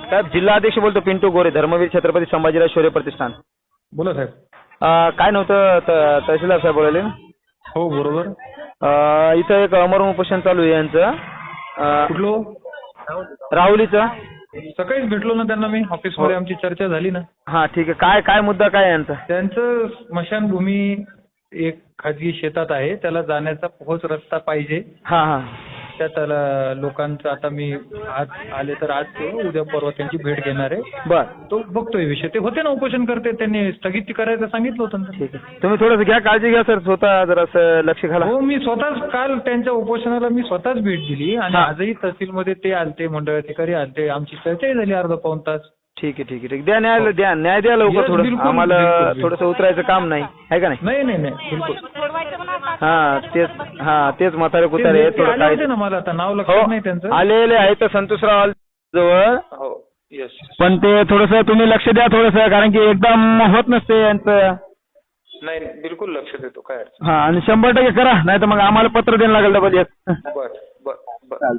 साहेब जिल्हा अध्यक्ष बोलतो पिंटू गोरे धर्मवीर छत्रपती संभाजीराव शौर्य प्रतिष्ठान. बोला साहेब. अं, काय नव्हतं त- तहसीलदार साहेब बोलायले? हो बरोबर. अं, इथं एक अमर उपोषण चालू आहे यांचं. अं, कुठलो राहुलीचं. सकाळीच भेटलो ना त्यांना मी ऑफिसमध्ये आमची चर्चा झाली ना. हा ठीक आहे. काय काय मुद्दा काय आहे यांचा? त्यांचं स्मशानभूमी एक खाजगी शेतात आहे त्याला जाण्याचा पोहोच रस्ता पाहिजे. हा हा. त्याला लोकांचं आता मी आज आले तर आज किंवा उद्या परवा त्यांची भेट घेणार आहे. बर. तो बघतोय विषय. ते होते ना उपोषण करते त्यांनी स्थगिती करायचं सांगितलं होतं ना. ठीक आहे. तुम्ही थोडंसं घ्या काळजी घ्या सर. स्वतः जरासं लक्ष घाला. हो मी स्वतःच काल त्यांच्या उपोषणाला मी स्वतःच भेट दिली आणि हा. आजही तहसीलमध्ये ते आलते मंडळ अधिकारी आलते. आमची चर्चाही झाली अर्धा पाऊन तास. ठीक आहे ठीक आहे. ठीक. द्या न्याय द्या. न्याय द्या लवकर थोडं बिलकुल, आम्हाला बिलकुल, बिलकुल. थोडंसं उतरायचं काम नाही. आहे का नाही? नाही नाही नाही. बिलकुल. हा तेच हा तेच म्हातारे कुतारे व्यक्ती थोडं काय ना मला आता नाव लक्षात नाही हो त्यांचं. आलेले आहे तर संतोषराव जवळ. हो येस पण ते थोडस तुम्ही लक्ष द्या थोडस कारण की एकदम होत नसते यांचं. नाही नाही, बिलकुल लक्ष देतो काय अडचण हा आणि शंभर टक्के करा नाही तर मग आम्हाला पत्र द्यायला लागेल डबल एक. बर बर बर.